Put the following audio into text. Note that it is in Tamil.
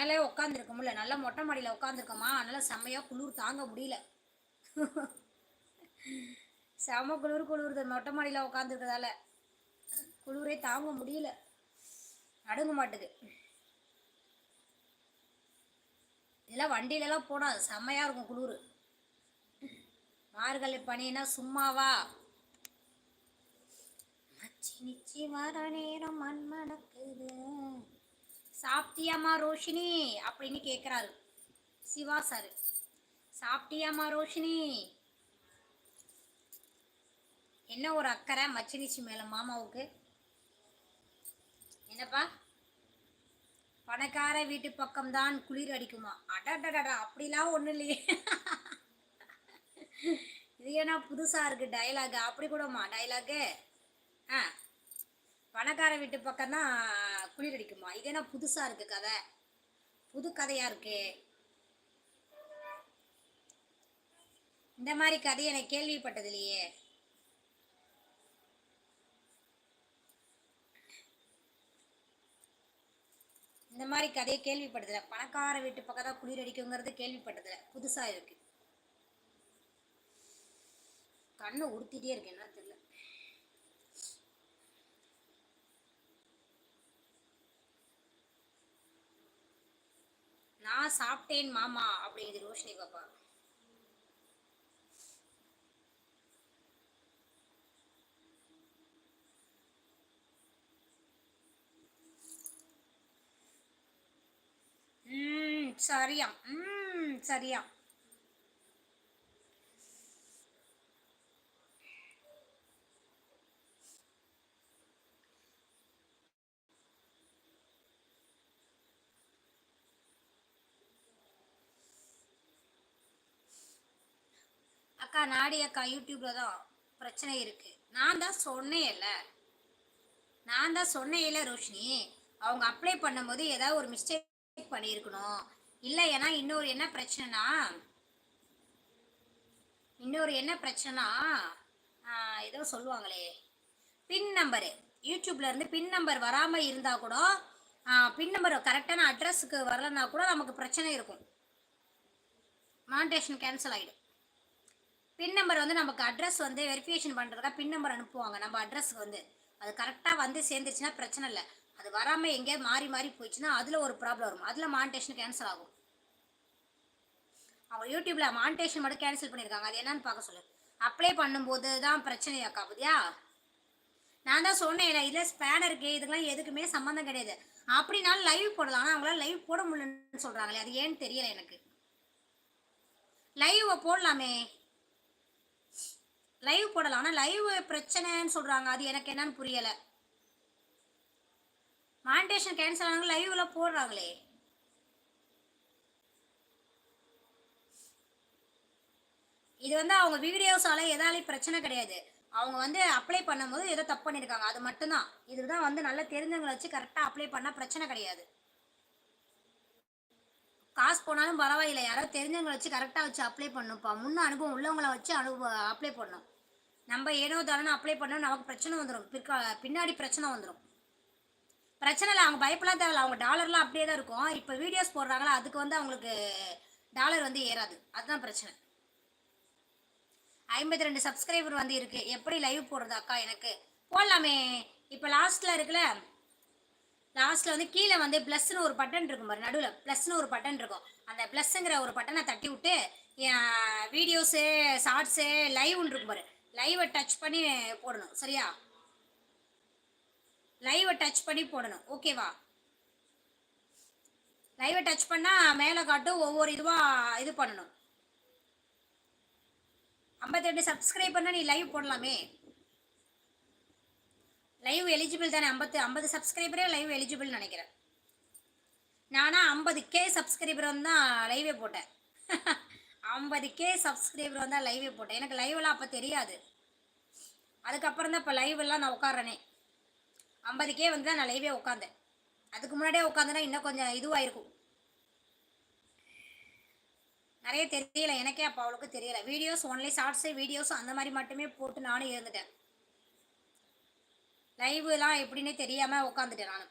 மேலே உட்காந்துருக்க முடியல. நல்லா மொட்டை மாடியில் உட்காந்துருக்கோமா அதனால் செம்மையாக குளிர் தாங்க முடியல. செம குளிர் குளிருது மொட்டை மாடியில் உட்காந்துருக்கதால குளிரே தாங்க முடியல. அடங்க மாட்டுது. இதெல்லாம் வண்டியிலலாம் போனால் செம்மையாக இருக்கும் குளிர். மார்கழி பனினா சும்மாவா? மச்சி நிச்சி வர நேரம் மண் சாப்பிட்டியாமா ரோஷினி? அப்படின்னு கேட்குறாரு சிவா சார். சாப்பிட்டியாமா ரோஷினி? என்ன ஒரு அக்கறை மச்சினிச்சி மேலே மாமாவுக்கு? என்னப்பா? பணக்கார வீட்டு பக்கம்தான் குளிர் அடிக்குமா? அடடடடா அப்படிலாம் ஒன்றும் இல்லையே. இது ஏன்னா புதுசாக இருக்குது டைலாக் அப்படி கூடமா டைலாகு ஆ. பணக்கார வீட்டு பக்கம்தான் குளிர் அடிக்குமா? இது என்ன புதுசாக இருக்குது கதை? புது கதையாக இருக்கு? இந்த மாதிரி கதையை எனக்கு கேள்விப்பட்டது இல்லையே இந்த மாதிரி கதையை கேள்விப்பட்டதில்ல. பணக்கார வீட்டு பக்கம் தான் குளிர் அடிக்குங்கிறது கேள்விப்பட்டதில்ல. புதுசாக இருக்கு. கண்ணை உடுத்திட்டே இருக்கு என்ன தெரியும்? நான் சாப்பிட்டேன் மாமா அப்படிங்குது ரோஷினி பாப்பா. ம் சரியா. ம் சரியா. அக்கா நாடி அக்கா யூடியூப்ல தான் பிரச்சனை இருக்கு. நான் தான் சொன்னேன்ல. நான் தான் சொன்னேன்ல ரோஷினி. அவங்க அப்ளை பண்ணும்போது ஏதாவது ஒரு மிஸ்டேக் பண்ணியிருக்கணும். இல்லை ஏன்னா இன்னொரு என்ன பிரச்சனைனா இன்னொரு என்ன பிரச்சனைனா ஏதோ சொல்லுவாங்களே. பின் நம்பரு யூடியூப்ல இருந்து பின் நம்பர் வராமல் இருந்தால் கூட பின் நம்பர் கரெக்டான அட்ரஸுக்கு வரலன்னா கூட நமக்கு பிரச்சனை இருக்கும். மானிட்டேஷன் கேன்சல் ஆகிடும் பின் நம்பர் வந்து நமக்கு அட்ரஸ் வந்து வெரிஃபிகேஷன் பண்ணுறதுக்காக பின் நம்பர் அனுப்புவாங்க. நம்ம அட்ரஸ்க்கு வந்து. அது கரெக்டாக வந்து சேர்ந்துருச்சுன்னா பிரச்சனை இல்லை. அது வராமல் எங்கேயாவது மாறி மாறி போயிடுச்சுன்னா அதில் ஒரு ப்ராப்ளம் வரும். அதில் மானிட்டேஷன் கேன்சல் ஆகும். அவங்க யூடியூப்பில் மானிட்டேஷன் மட்டும் கேன்சல் பண்ணியிருக்காங்க அது என்னன்னு பார்க்க சொல்லு. அப்ளை பண்ணும்போது தான் பிரச்சனையாக்கா புதியா நான் தான் சொன்னேன் இதில் ஸ்பேனர் இதுக்கெல்லாம் எதுக்குமே சம்மந்தம் கிடையாது. அப்படினாலும் லைவ் போடலாம். ஆனால் அவங்களால லைவ் போட முடியலன்னு சொல்கிறாங்களே அது ஏன்னு தெரியல எனக்கு. லைவ் போடலாமே. லைவ் போடலாம். ஆனால் லைவ் பிரச்சனைன்னு சொல்கிறாங்க அது எனக்கு என்னன்னு புரியலை. மானிட்டேஷன் கேன்சல் ஆனாங்க லைவ்ல போடுறாங்களே. இது வந்து அவங்க வீடியோஸால எதாலையும் பிரச்சனை கிடையாது. அவங்க வந்து அப்ளை பண்ணும்போது ஏதோ தப்பு பண்ணியிருக்காங்க அது மட்டும்தான். இதுதான் வந்து நல்லா தெரிஞ்சவங்களை வச்சு கரெக்டாக அப்ளை பண்ணால் பிரச்சனை கிடையாது. காசு போனாலும் பரவாயில்லை. யாராவது தெரிஞ்சவங்களை வச்சு கரெக்டாக வச்சு அப்ளை பண்ணுப்பா. முன்ன அனுபவம் உள்ளவங்கள வச்சு அனுபவ அப்ளை பண்ணணும் நம்ம ஏனோ தானே அப்ளை பண்ணோம் நமக்கு பிரச்சனை வந்துடும் பிற்கா பின்னாடி பிரச்சனை வந்துடும் பிரச்சனை இல்லை அவங்க பயப்படலாம் தேவையில்ல. அவங்க டாலர்லாம் அப்படியே தான் இருக்கும். இப்போ வீடியோஸ் போடுறாங்களா அதுக்கு வந்து அவங்களுக்கு டாலர் வந்து ஏறாது. அதுதான் பிரச்சனை. ஐம்பத்தி ரெண்டு சப்ஸ்கிரைபர் வந்து இருக்கு. எப்படி லைவ் போடுறது அக்கா எனக்கு? போடலாமே. இப்போ லாஸ்ட்ல இருக்குல்ல லாஸ்ட்ல வந்து கீழே வந்து ப்ளஸ்னு ஒரு பட்டன் இருக்கும் பாரு நடுவில் ப்ளஸ்னு ஒரு பட்டன் இருக்கும். அந்த ப்ளஸ்ஸுங்கிற ஒரு பட்டனை தட்டி விட்டு வீடியோஸு ஷார்ட்ஸு லைவ்னு இருக்கும் பாரு. லைவை டச் பண்ணி போடணும் சரியா? லைவை டச் பண்ணி போடணும் ஓகேவா லைவை டச் பண்ணால் மேலே காட்டும் ஒவ்வொரு இதுவாக இது பண்ணணும். ஐம்பத்தெட்டு சப்ஸ்கிரைபர்னா நீ லைவ் போடலாமே. லைவ் எலிஜிபிள் தானே? ஐம்பத்து ஐம்பது சப்ஸ்கிரைபரே லைவ் எலிஜிபிள் நினைக்கிறேன். நானா ஐம்பது கே சப்ஸ்கிரைபர் வந்தால் லைவே போட்டேன். ஐம்பது கே சப்ஸ்கிரைபர் வந்தால் லைவே போட்டேன். எனக்கு லைவெல்லாம் அப்போ தெரியாது. அதுக்கப்புறம் தான் இப்போ லைவெல்லாம் நான் உட்காரனே ஐம்பது கே வந்து தான் நான் லைவே உட்காந்தேன் அதுக்கு முன்னாடியே உட்காந்தேன்னா இன்னும் கொஞ்சம் இதுவாயிருக்கும். நிறைய தெரியல. எனக்கே அப்போ அவளுக்கு தெரியல. வீடியோஸ் ஒன்லி ஷார்ட்ஸு வீடியோஸ் அந்த மாதிரி மட்டுமே போட்டு நானும் இருந்துட்டேன். லைவ்லாம் எப்படின்னே தெரியாமல் உட்காந்துட்டேன் நான்.